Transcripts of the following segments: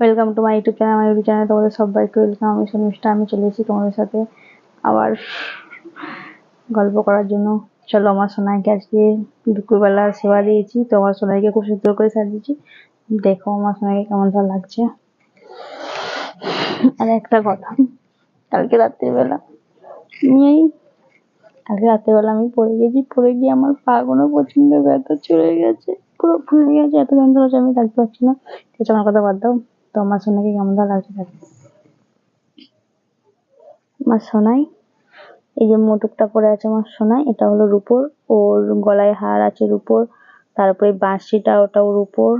Welcome to my YouTube channel আমার YouTube চ্যানেলে তোমাদের সবাইকে ওয়েলকাম আমি শর্মিষ্ঠা আমি চলে এসেছি তোমাদের সাথে আবার গল্প করার জন্য। চলো, আমার সোনাইকে আজকে দুপুরবেলা সেবা দিয়েছি, তো আমার সোনাইকে খুব সুন্দর করে সাজিয়েছি দেখো, আমার সোনাইকে কেমন ভালো লাগছে। আর একটা কথা, কালকে রাত্রিবেলা এই কালকে রাত্রিবেলা আমি পড়ে গেছি, পড়ে গিয়ে আমার পা কোনো প্রচণ্ড ব্যথা চলে গেছে, পুরো ফুলে গেছে, এত যন্ত্রণা আমি থাকতে পারছি না। আছে, আমার কথা বাদ দাও। তো আমার সোনাকে কেমন ভালো লাগছে দেখো। আমার সোনাই, এই যে মোটকটা পরে আছে আমার সোনাই, এটা হলো রূপোর, ওর গলায় হার আছে রূপোর, তারপরে বাঁশিটা ওটাও রূপোর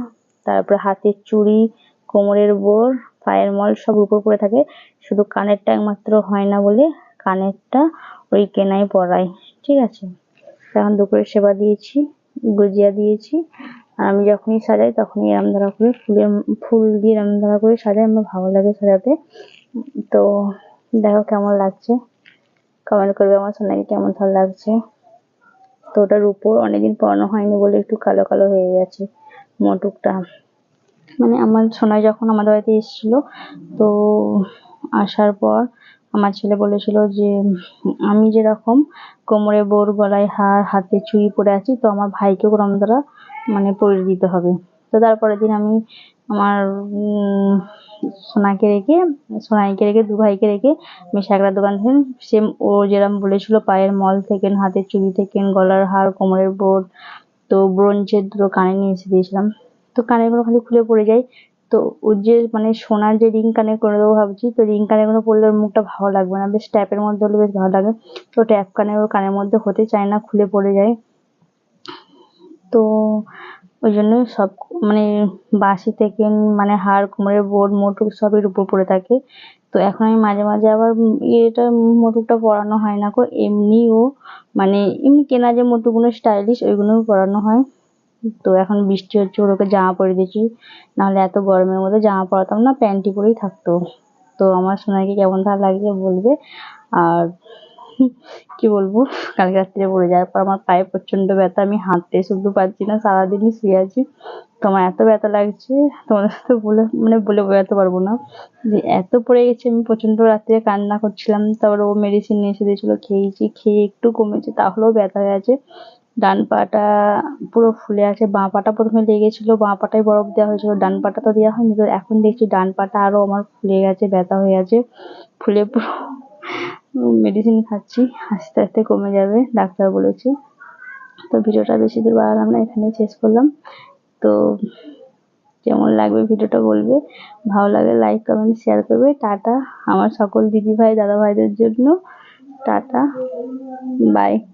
তারপরে হাতের চুড়ি, কোমরের বোর, পায়ের মল সব রূপোর পরে থাকে, শুধু কানেরটা একমাত্র হয় না বলে কানেরটা ওই কেনাই পরাই ঠিক আছে? এখন দুপুরে সেবা দিয়েছি, গুজিয়া দিয়েছি আর আমি যখনই সাজাই তখনই এরম ধরা করে ফুলের ফুল দিয়ে এরম ধরা করে সাজাই, আমার ভালো লাগে সাজাতে। তো দেখো কেমন লাগছে। কমেন্ট করবে আমার সোনাকে কেমন ভালো লাগছে। তো ওটার উপর অনেকদিন পরানো হয়নি বলে একটু কালো কালো হয়ে গেছে মোটুকটা। মানে আমার সোনাই যখন আমাদের বাড়িতে এসেছিল, তো আসার পর আমার ছেলে বলেছিল যে, আমি যেরকম কোমরে বোর গলায় হার, হাতে চুড়ি পরে আছি, তো আমার ভাইকেও ওরম দ্বারা মানে পরিয়ে দিতে হবে। তো তারপরের দিন আমি আমার সোনাকে রেখে, সোনাইকে রেখে, দু ভাইকে রেখে আমি শ্যাকরার দোকান থেকে সেম ও যেরকম বলেছিল, পায়ের মল থেকে, হাতের চুড়ি থেকে, গলার হার, কোমরের বোর্ড, তো ব্রোঞ্জের দুটো কানে নিয়ে এসে দিয়েছিলাম। তো কানেরগুলো খালি খুলে পড়ে যায়। তো ওর যে মানে সোনার যে রিং কানে করে দেবো ভাবছি, তো রিং কানেরগুলো পরলে ওর মুখটা ভালো লাগবে না। বেশ ট্যাপের মধ্যে হলে বেশ ভালো লাগে। তো ট্যাপ কানে ওর কানের মধ্যে হতে চায় না, খুলে পড়ে যায়। তো ওই জন্য সব মানে বাঁশি থেকে মানে হাড়, কোমরের বোর্ড মোটুক সবের উপর পড়ে থাকে। তো এখন আমি মাঝে মাঝে আবার এটা মোটুকটা পরানো হয় না কো এমনিও মানে এমনি কেনা যে মোটুকগুলো স্টাইলিশ ওইগুলোও পরানো হয়। তো এখন বৃষ্টি হচ্ছে ওরকে জামা পরে দিয়েছি। নাহলে এত গরমের মধ্যে জামা পরাতাম না প্যান্টি পরেই থাকতো। তো আমার সোনাইকে কেমন ভালো লাগছে বলবে। আর কি বলব? কালকে রাত্রে পড়ে যাওয়ার পর আমার পায়ে প্রচণ্ড ব্যথা, আমি হাঁটতে শুধু পারছি না, সারাদিনই শুয়ে আছি। তো আমার এত ব্যথা লাগছে, তোমাদের সাথে বলে মানে বলে বোঝাতে পারব না। যে এত পড়ে গেছে, আমি প্রচণ্ড রাত্রে কান্না করছিলাম, তারপর ও মেডিসিন নিয়ে এসে দিয়েছিলো, খেয়েছি, খেয়ে একটু কমেছে, তাহলেও ব্যথা হয়ে আছে। ডান পাটা পুরো ফুলে আছে, বাঁ পাটা প্রথমে লেগেছিল, বাঁ পাটায় বরফ দেওয়া হয়েছিল, ডান পাটা তো দেওয়া হয়নি, তো এখন দেখছি ডান পাটা আরও আমার ফুলে গেছে, ব্যথা হয়ে আছে। ফুলে পুরো মেডিসিন খাচ্ছি, আস্তে আস্তে কমে যাবে, ডাক্তার বলেছে। তো ভিডিওটা বেশি দূর বাড়ালাম না, এখানেই শেষ করলাম। তো কেমন লাগবে ভিডিওটা বলবে? ভালো লাগে লাইক কমেন্ট শেয়ার করবে। টাটা আমার সকল দিদি ভাই দাদা ভাইদের জন্য। Tata bye